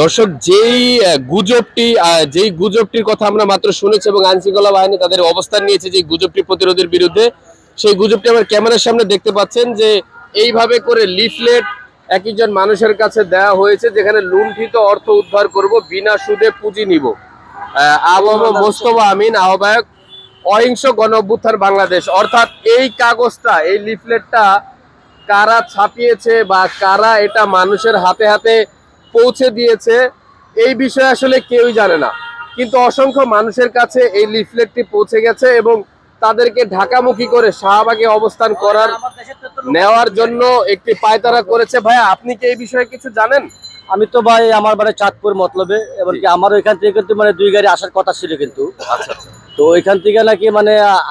দর্শক, যেই গুজবটি যেই গুজবটির কথা আমরা মাত্র শুনেছি এবং আইন শৃঙ্খলা বাহিনী তাদের অবস্থান নিয়েছে যে গুজবটি প্রতিরোধের বিরুদ্ধে, সেই গুজবটি আমার ক্যামেরার সামনে দেখতে পাচ্ছেন যে এইভাবে করে লিফলেট একজন মানুষের কাছে দেওয়া হয়েছে, যেখানে লুণ্ঠিত অর্থ উদ্ধার করব, বিনা সুদে পুঁজি নিব। আবহাওয়া মোস্তফা আমিন আহ্বায়ক, অহিংস গণ বাংলাদেশ। অর্থাৎ এই কাগজটা, এই লিফলেটটা কারা ছাপিয়েছে বা কারা এটা মানুষের হাতে হাতে পৌঁছে দিয়েছে এই বিষয়ে আসলে কেউই জানে না। কিন্তু অসংখ্য মানুষের কাছে এই লিফলেটটি পৌঁছে গেছে এবং তাদেরকে ঢাকামুখী করে শাহবাগে অবস্থান করার নেওয়ার জন্য একটি পায়তারা করেছে। ভাইয়া আপনি কি এই বিষয়ে কিছু জানেন? আমি তো ভাই আমার বাড়ি চাঁদপুর মতলবে এমনকি আমার ওইখান থেকে কিন্তু মানে দুই গাড়ি আসার কথা ছিল কিন্তু। আচ্ছা আচ্ছা। তো ওইখান থেকে নাকি মানে আ-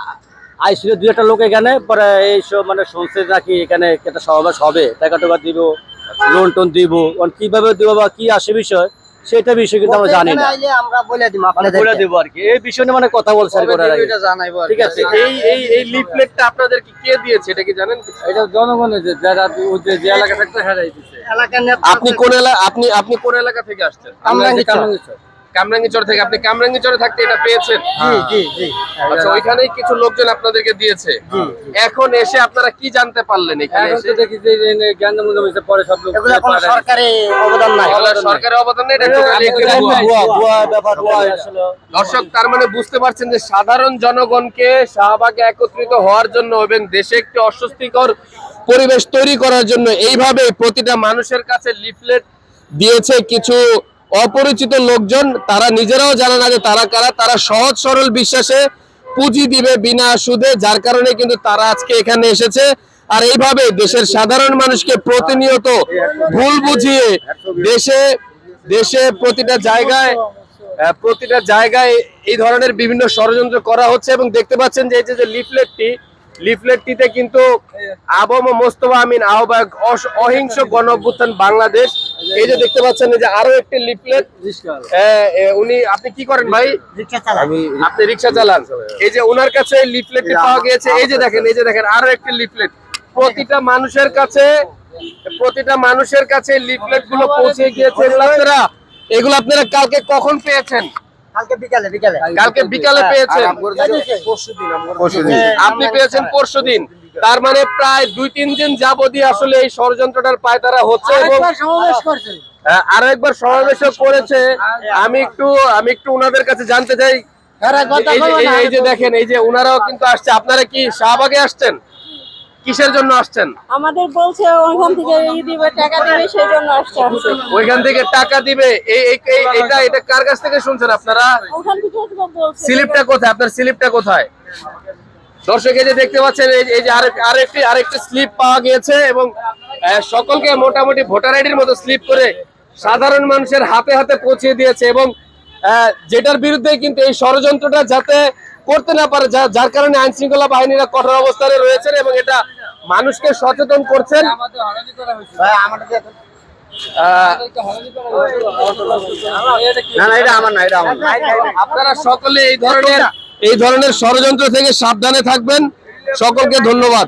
দুই একটা লোক এখানে পরে এইসব মানে শুনছে নাকি এখানে একটা সমাবেশ হবে টাকা টাকা দিব। লোন টোন দিব কারণ কীভাবে দিব বা কি আসে বিষয় সেটা বিষয় কিন্তু আমরা জানি না। আমরা বলে দিব মানে বলে দিব আর কি। এই বিষয় নিয়ে মানে কথা বলছে আর কি ওনারা। জানাইবো ঠিক আছে এই এই এই লিফলেটটা আপনাদেরকে কে দিয়েছে এটা কি জানেন? এটা জনগণের যে যারা যে যে এলাকা থাকতে হারাই দিচ্ছে এলাকা নেতা আপনি কোন এলাকা আপনি আপনি কোন এলাকা থেকে আসছেন? কামরাঙ্গীরচর। কামরাঙ্গীচর থেকে। আপনি কামরাঙ্গীচরে থাকতে এটা পেয়েছেন? জি জি জি। আচ্ছা ওইখানেই কিছু লোকজন আপনাদেরকে দিয়েছে। এখন এসে আপনারা কি জানতে পারলেন এখানে এসে? দেখি যে এই হয়েছে পরে সব লোক এগুলো কোনো পারে। সরকারি অবদান নাই। তাহলে অবদান নেই, এটা টোটালি একটি এটা ভুয়া। ভুয়া, ভুয়া ব্যাপার, দর্শক তার মানে বুঝতে পারছেন যে সাধারণ জনগণকে শাহবাগে একত্রিত হওয়ার জন্য এবং দেশে একটি অস্বস্তিকর পরিবেশ তৈরি করার জন্য এইভাবে প্রতিটা মানুষের কাছে লিফলেট দিয়েছে কিছু অপরিচিত লোকজন, তারা নিজেরাও জানে না যে তারা কারা, তারা সহজ সরল বিশ্বাসে পুঁজি দিবে বিনা সুদে, যার কারণে কিন্তু তারা আজকে এখানে এসেছে। আর এইভাবে দেশের সাধারণ মানুষকে প্রতিনিয়ত ভুল বুঝিয়ে দেশে দেশে প্রতিটা জায়গায় প্রতিটা জায়গায় এই ধরনের বিভিন্ন ষড়যন্ত্র করা হচ্ছে এবং দেখতে পাচ্ছেন যে এই যে লিফলেটটি লিফলেটটিতে কিন্তু আবম মোস্তফা আমিন আহ্বায়ক অস- অহিংস গণ অভ্যুত্থান বাংলাদেশ। এই যে দেখতে পাচ্ছেন যে আরও একটি লিফলেট। উনি আপনি কি করেন ভাই? আপনি রিক্সা চালান। এই যে ওনার কাছে লিফলেটটি পাওয়া গিয়েছে। এই যে দেখেন এই যে দেখেন আরও একটি লিফলেট। প্রতিটা মানুষের কাছে প্রতিটা মানুষের কাছে লিফলেটগুলো পৌঁছে গিয়েছে। এগুলো এগুলো আপনারা কালকে কখন পেয়েছেন? কালকে বিকালে বিকালে। কালকে বিকালে। পেয়েছেন? আপনি পেয়েছেন পরশু দিন তার মানে প্রায় দুই তিন দিন যাবতই আসলে এই ষড়যন্ত্রটার পায়তারা হচ্ছে এবং সমাবেশ আরও একবার সমাবেশও করেছে। আমি একটু আমি একটু ওনাদের কাছে জানতে চাই। এই যে- এই- এই যে দেখেন এই যে ওনারাও কিন্তু আসছে। আপনারা কি শাহবাগে আসছেন? কিসের জন্য আসছেন? আমাদের বলছে ওইখান থেকে ই দিবে টাকা দিবে সেই জন্য আসছে ওইখান থেকে টাকা দিবে এই এই- এই- এটা এটা কার কাছ থেকে শুনছেন আপনারা? ওখান থেকে বলছে। স্লিপটা কোথায়? আপনার স্লিপটা কোথায়? দর্শক এই যে দেখতে পাচ্ছেন এই- এই যে আরেক- আরেকটি আরেকটি স্লিপ পাওয়া গিয়েছে এবং সকলকে মোটামুটি ভোটার আইডির মতো স্লিপ করে সাধারণ মানুষের হাতে হাতে পৌঁছে দিয়েছে এবং যেটার বিরুদ্ধে কিন্তু এই ষড়যন্ত্রটা যাতে করতে না পারে যার কারণে আইন শৃঙ্খলা বাহিনীরা কঠোর অবস্থানে রয়েছেন এবং এটা মানুষকে সচেতন করছেন। ভাই আমাদের যে- আহ, না না এটা আমার না। এটা আপনারা সকলে এই ধরনের এই ধরনের ষড়যন্ত্র থেকে সাবধানে থাকবেন। সকলকে ধন্যবাদ।